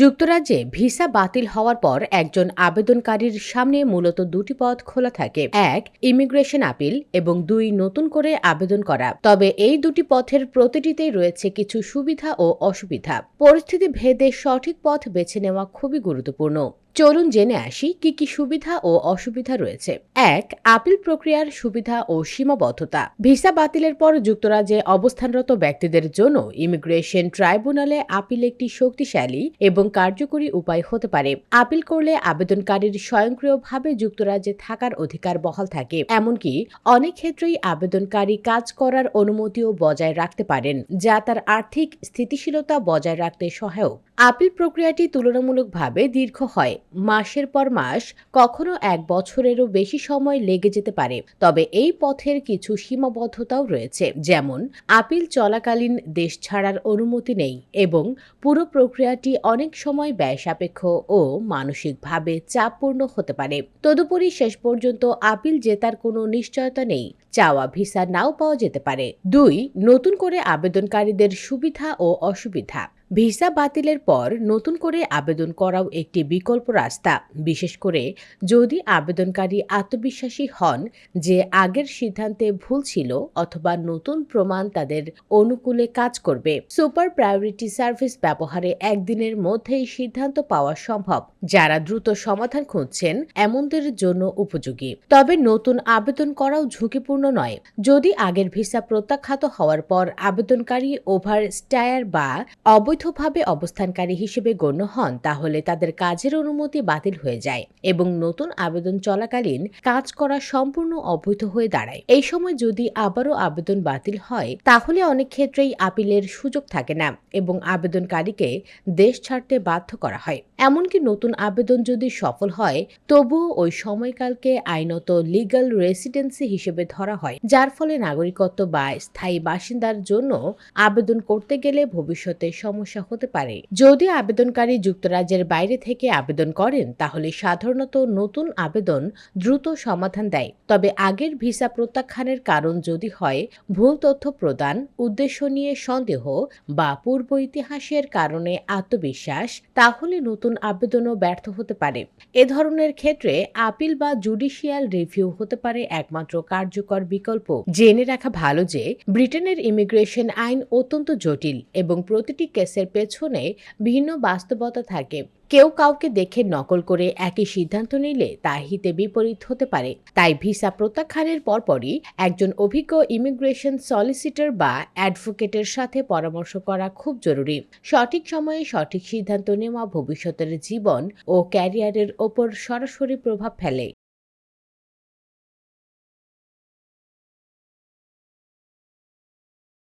যুক্তরাজ্যে ভিসা বাতিল হওয়ার পর একজন আবেদনকারীর সামনে মূলত দুটি পথ খোলা থাকে। এক, ইমিগ্রেশন আপিল এবং দুই, নতুন করে আবেদন করা। তবে এই দুটি পথের প্রতিটিতেই রয়েছে কিছু সুবিধা ও অসুবিধা। পরিস্থিতি ভেদে সঠিক পথ বেছে নেওয়া খুবই গুরুত্বপূর্ণ। চলুন জেনে আসি কি কি সুবিধা ও অসুবিধা রয়েছে। এক, আপিল প্রক্রিয়ার সুবিধা ও সীমাবদ্ধতা। ভিসা বাতিলের পর যুক্তরাজ্যে অবস্থানরত ব্যক্তিদের জন্য ইমিগ্রেশন ট্রাইব্যুনালে আপিল একটি শক্তিশালী এবং কার্যকরী উপায় হতে পারে। আপিল করলে আবেদনকারীর স্বয়ংক্রিয়ভাবে যুক্তরাজ্যে থাকার অধিকার বহাল থাকে। এমনকি অনেক ক্ষেত্রেই আবেদনকারী কাজ করার অনুমতিও বজায় রাখতে পারেন, যা তার আর্থিক স্থিতিশীলতা বজায় রাখতে সহায়ক। আপিল প্রক্রিয়াটি তুলনামূলকভাবে দীর্ঘ হয়। মাসের পর মাস কখনো এক বছরেরও বেশি সময় লেগে যেতে পারে। তবে এই পথের কিছু সীমাবদ্ধতাও রয়েছে। যেমন, আপিল চলাকালীন দেশ ছাড়ার অনুমতি নেই এবং পুরো প্রক্রিয়াটি অনেক সময় ব্যয় সাপেক্ষ ও মানসিকভাবে চাপপূর্ণ হতে পারে। তদুপরি শেষ পর্যন্ত আপিল জেতার কোনো নিশ্চয়তা নেই। চাওয়া ভিসা নাও পাওয়া যেতে পারে। দুই, নতুন করে আবেদনকারীদের সুবিধা ও অসুবিধা। ভিসা বাতিলের পর নতুন করে আবেদন করাও একটি বিকল্প রাস্তা। বিশেষ করে যদি আবেদনকারী আত্মবিশ্বাসী হন যে আগের সিদ্ধান্তে ভুল ছিল অথবা নতুন প্রমাণ তাদের অনুকূলে কাজ করবে। সুপার প্রায়োরিটি সার্ভিস ব্যবহারে একদিনের মধ্যেই সিদ্ধান্ত পাওয়া সম্ভব। যারা দ্রুত সমাধান খুঁজছেন এমনদের জন্য উপযোগী। তবে নতুন আবেদন করাও ঝুঁকিপূর্ণ নয়। যদি আগের ভিসা প্রত্যাখ্যাত হওয়ার পর আবেদনকারী ওভার স্টায়ার বা অবৈধভাবে অবস্থানকারী হিসেবে গণ্য হন, তাহলে তাদের কাজের অনুমতি বাতিল হয়ে যায় এবং নতুন আবেদন চলাকালীন কাজ করা সম্পূর্ণ অবৈধ হয়ে দাঁড়ায়। এই সময় যদি আবারও আবেদন বাতিল হয়, তাহলে অনেক ক্ষেত্রেই আপিলের সুযোগ থাকে না এবং আবেদনকারীকে দেশ ছাড়তে বাধ্য করা হয়। এমনকি নতুন আবেদন যদি সফল হয়, তবুও ওই সময়কালকে আইনত লিগ্যাল রেসিডেন্সি হিসেবে ধরা হয়, যার ফলে নাগরিকত্ব বা স্থায়ী বাসিন্দার জন্য আবেদন করতে গেলে ভবিষ্যতে সমস্যা হতে পারে। যদি আবেদনকারী যুক্তরাজ্যের বাইরে থেকে আবেদন করেন, তাহলে সাধারণত নতুন আবেদন দ্রুত সমাধান দেয়। তবে আগের ভিসা প্রত্যাখ্যানের কারণ যদি হয়, ভুল তথ্য প্রদান, উদ্দেশ্য নিয়ে সন্দেহ বা পূর্ব ইতিহাসের কারণে আত্মবিশ্বাস, তাহলে নতুন আবেদনও ব্যর্থ হতে পারে। এ ধরনের ক্ষেত্রে আপিল বা জুডিশিয়াল রিভিউ হতে পারে একমাত্র কার্যকর বিকল্প জেনে রাখা ভালো যে ব্রিটেনের ইমিগ্রেশন আইন অত্যন্ত জটিল এবং প্রতিটি কেসের পেছনে ভিন্ন বাস্তবতা থাকে। কেউ কাউকে দেখে নকল করে একই সিদ্ধান্ত নিলে তা হিতে বিপরীত হতে পারে। তাই ভিসা প্রত্যাখ্যানের পরপরই একজন অভিজ্ঞ ইমিগ্রেশন সলিসিটর বা অ্যাডভোকেটের সাথে পরামর্শ করা খুব জরুরি। সঠিক সময়ে সঠিক সিদ্ধান্ত নেওয়া ভবিষ্যতের জীবন ও ক্যারিয়ারের ওপর সরাসরি প্রভাব ফেলে।